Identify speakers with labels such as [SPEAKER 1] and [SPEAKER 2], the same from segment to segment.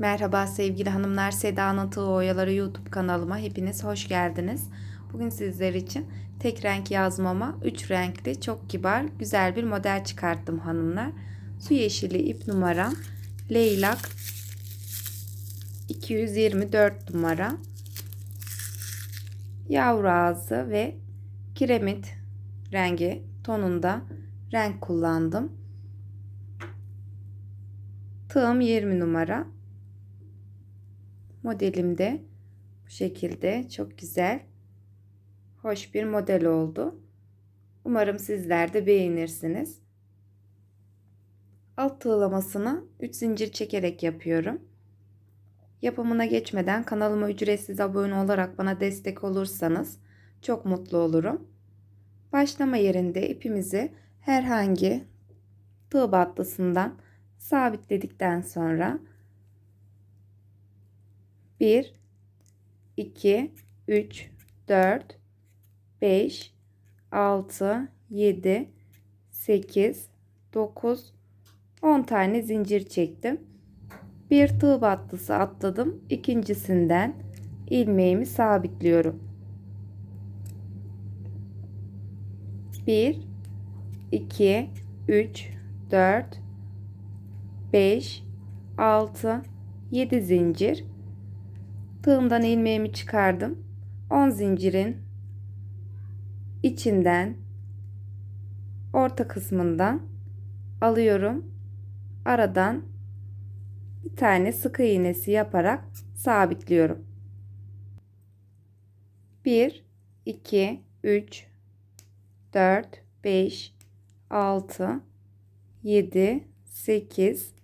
[SPEAKER 1] Merhaba sevgili hanımlar, Seda'nın Tığ Oyaları YouTube kanalıma hepiniz hoş geldiniz. Bugün sizler için tek renk yazmama 3 renkli çok kibar güzel bir model çıkarttım hanımlar. Su yeşili ip numaram leylak 224 numara yavru ağzı ve kiremit rengi tonunda renk kullandım. Tığım 20 numara. Modelim de bu şekilde çok güzel, hoş bir model oldu. Umarım sizler de beğenirsiniz. Alt tığlamasını 3 zincir çekerek yapıyorum. Yapımına geçmeden kanalıma ücretsiz abone olarak bana destek olursanız çok mutlu olurum. Başlama yerinde ipimizi herhangi tığ battısından sabitledikten sonra 1 2 3 4 5 6 7 8 9 10 tane zincir çektim. Bir tığ battısı atladım. İkincisinden ilmeğimi sabitliyorum. 1 2 3 4 5 6 7 zincir tığımdan ilmeğimi çıkardım. 10 zincirin içinden orta kısmından alıyorum. Aradan bir tane sık iğnesi yaparak sabitliyorum. 1 2 3 4 5 6 7 8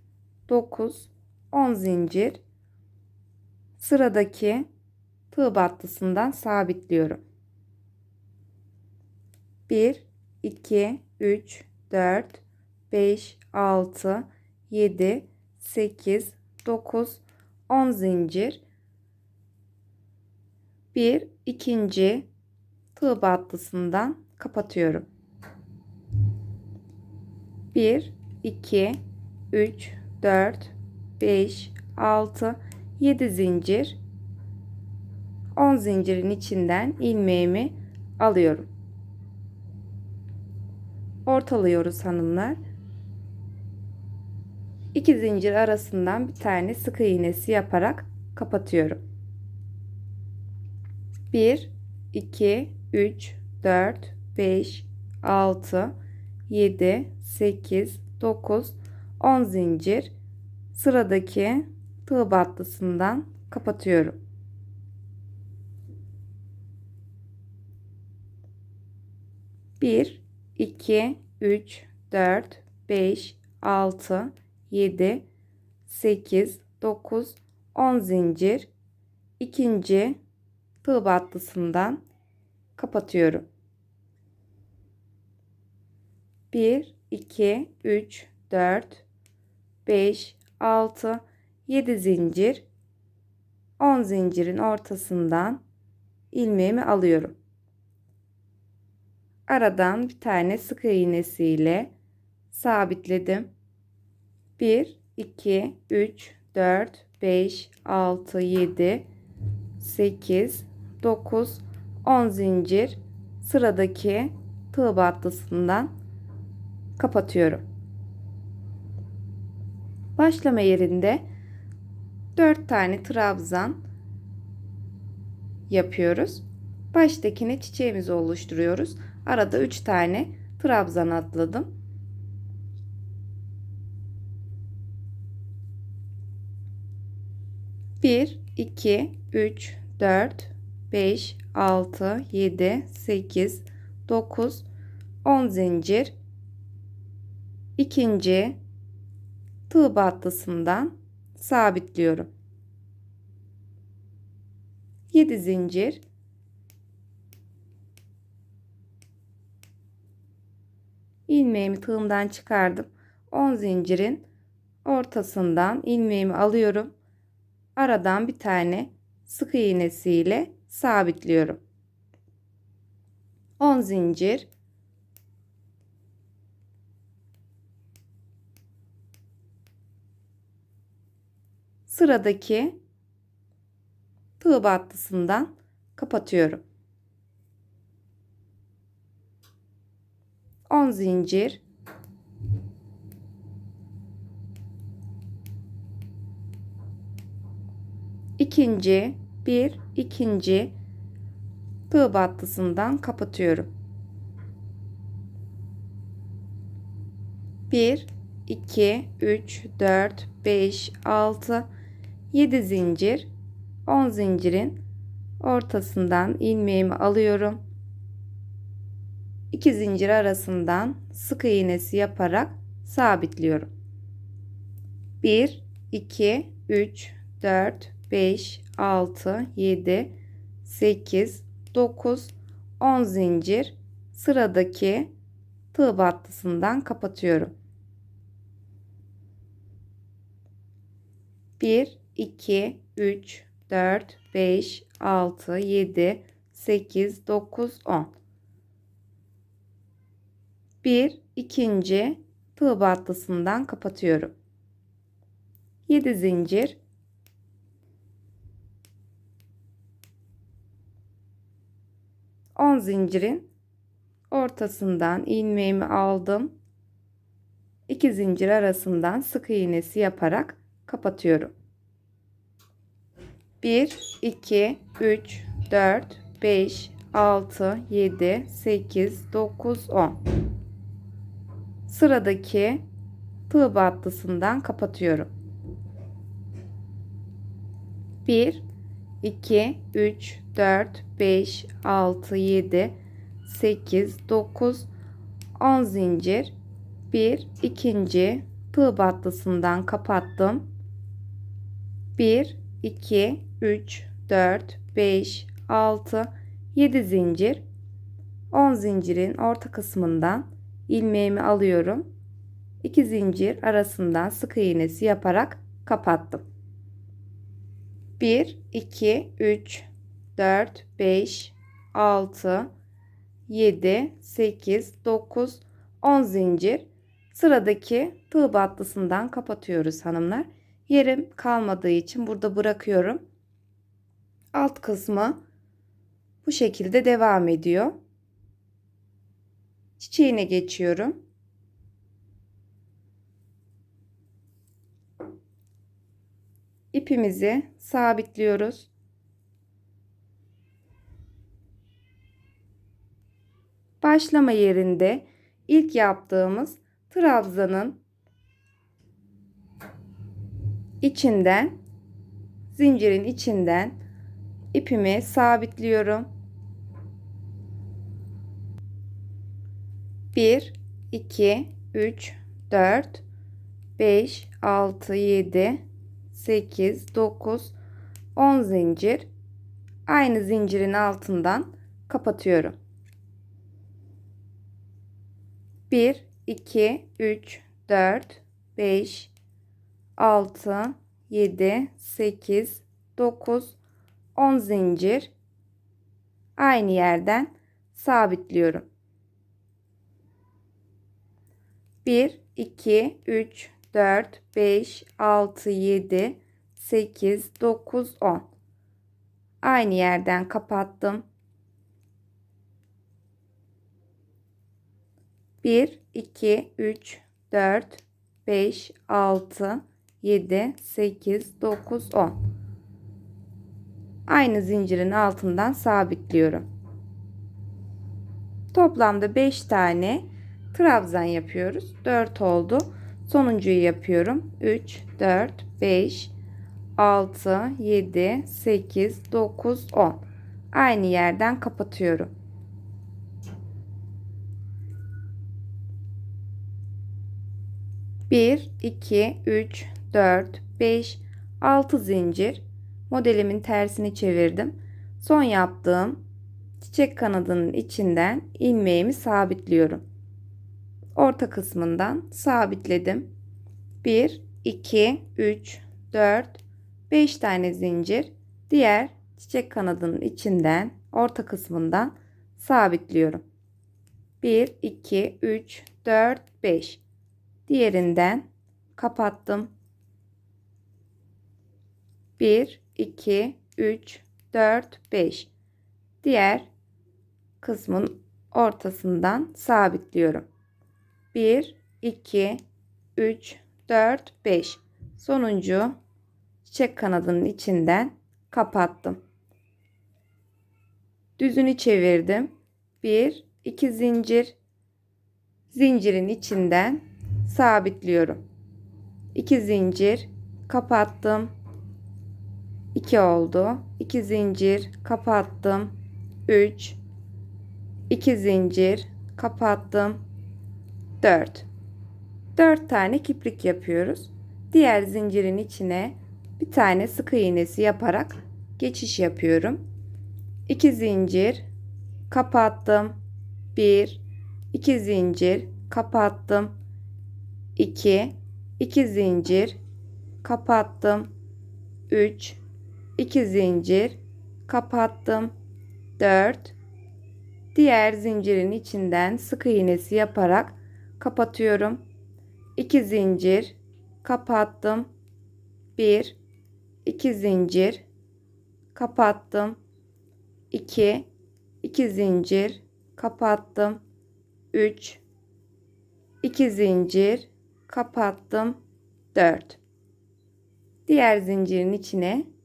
[SPEAKER 1] 9 10 zincir sıradaki tığ battısından sabitliyorum. 1 2 3 4 5 6 7 8 9 10 zincir bir ikinci tığ battısından kapatıyorum. 1 2 3 4 5 6 7 zincir 10 zincirin içinden ilmeğimi alıyorum. Ortalıyoruz hanımlar. 2 zincir arasından bir tane sık iğnesi yaparak kapatıyorum. 1 2 3 4 5 6 7 8 9 10 zincir sıradaki tığ battısından kapatıyorum. Bir, iki, üç, dört, beş, altı, yedi, sekiz, dokuz, on zincir ikinci tığ battısından kapatıyorum. 1 2 3 4 5 6 7 zincir 10 zincirin ortasından ilmeğimi alıyorum. Aradan bir tane sık iğnesiyle sabitledim. 1 2 3 4 5 6 7 8 9 10 zincir sıradaki tığ battısından kapatıyorum. Başlama yerinde 4 tane trabzan yapıyoruz. Baştakine çiçeğimizi oluşturuyoruz. Arada 3 tane trabzan atladım. Bir, iki, üç, dört, beş, altı, yedi, sekiz, dokuz, on zincir. İkinci tığ battısından sabitliyorum. 7 zincir ilmeğimi tığımdan çıkardım. 10 zincirin ortasından ilmeğimi alıyorum. Aradan bir tane sık iğnesiyle sabitliyorum. 10 zincir sıradaki tığ battısından kapatıyorum. 10 zincir ikinci bir ikinci tığ battısından kapatıyorum. 1 2 3 4 5 6 7 zincir 10 zincirin ortasından ilmeğimi alıyorum. 2 zincir arasından sık iğnesi yaparak sabitliyorum. 1 2 3 4 5 6 7 8 9 10 zincir sıradaki tığ battısından kapatıyorum. 1 2 3 4 5 6 7 8 9 10 1 ikinci tığ battısından kapatıyorum. 7 zincir 10 zincirin ortasından ilmeğimi aldım. 2 zincir arasından sık iğnesi yaparak kapatıyorum. 1 2 3 4 5 6 7 8 9 10 Sıradaki tığ battısından kapatıyorum. 1 2 3 4 5 6 7 8 9 10 zincir. Bir ikinci tığ battısından kapattım. 1 2 3 4 5 6 7 zincir. 10 zincirin orta kısmından ilmeğimi alıyorum. 2 zincir arasından sık iğnesi yaparak kapattım. 1 2 3 4 5 6 7 8 9 10 zincir. Sıradaki tığ battısından kapatıyoruz hanımlar yerim kalmadığı için burada bırakıyorum. Alt kısmı bu şekilde devam ediyor. Çiçeğine geçiyorum. İpimizi sabitliyoruz. Başlama yerinde ilk yaptığımız trabzanın içinden zincirin içinden ipimi sabitliyorum. 1 2 3 4 5 6 7 8, 9, 10 zincir. Aynı zincirin altından kapatıyorum. 1, 2, 3, 4, 5, 6, 7, 8, 9, 10 zincir. Aynı yerden sabitliyorum. 1, 2, 3, 4, 5, 6, 7, 8, 9, 10. Aynı yerden kapattım. 1, 2, 3, 4, 5, 6, 7, 8, 9, 10. Aynı zincirin altından sabitliyorum. Toplamda 5 tane trabzan yapıyoruz. 4 oldu. Sonuncuyu yapıyorum. 3, 4, 5, 6, 7, 8, 9, 10. Aynı yerden kapatıyorum. Bir, iki, üç, dört, beş, altı zincir. Modelimin tersini çevirdim. Son yaptığım çiçek kanadının içinden ilmeğimi sabitliyorum orta kısmından sabitledim. 1, 2, 3, 4, 5 tane zincir diğer çiçek kanadının içinden orta kısmından sabitliyorum. 1, 2, 3, 4, 5. Diğerinden kapattım. 1 2 3 4 5 diğer kısmın ortasından sabitliyorum. 1 2 3 4 5 sonuncu çiçek kanadının içinden kapattım. Düzünü çevirdim. 1 2 zincir. Zincirin içinden sabitliyorum. 2 zincir kapattım 2 oldu. 2 zincir kapattım. 3 2 zincir kapattım. 4 4 tane kiprik yapıyoruz. Diğer zincirin içine bir tane sık iğnesi yaparak geçiş yapıyorum. 2 zincir kapattım. 1 2 zincir kapattım. 2 2 zincir kapattım. 3 2 zincir kapattım. 4 diğer zincirin içinden sık iğnesi yaparak kapatıyorum. 2 zincir kapattım. 1 2 zincir kapattım. 2 2 zincir kapattım. 3 2 zincir kapattım. 4 diğer zincirin içine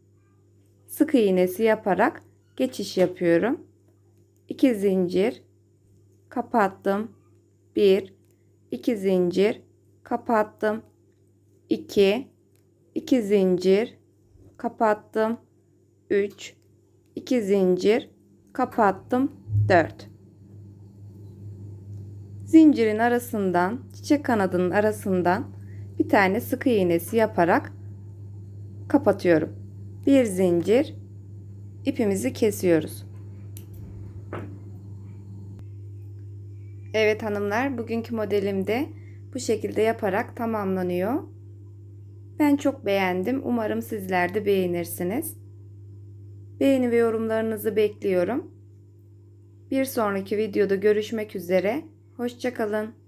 [SPEAKER 1] sık iğnesi yaparak geçiş yapıyorum. 2 zincir kapattım. 1 2 zincir kapattım. 2 2 zincir kapattım. 3 2 zincir kapattım. 4 zincirin arasından çiçek kanadının arasından bir tane sık iğnesi yaparak kapatıyorum. Bir zincir ipimizi kesiyoruz. Evet hanımlar bugünkü modelimde bu şekilde yaparak tamamlanıyor. Ben çok beğendim. Umarım sizler de beğenirsiniz. Beğeni ve yorumlarınızı bekliyorum. Bir sonraki videoda görüşmek üzere. Hoşçakalın.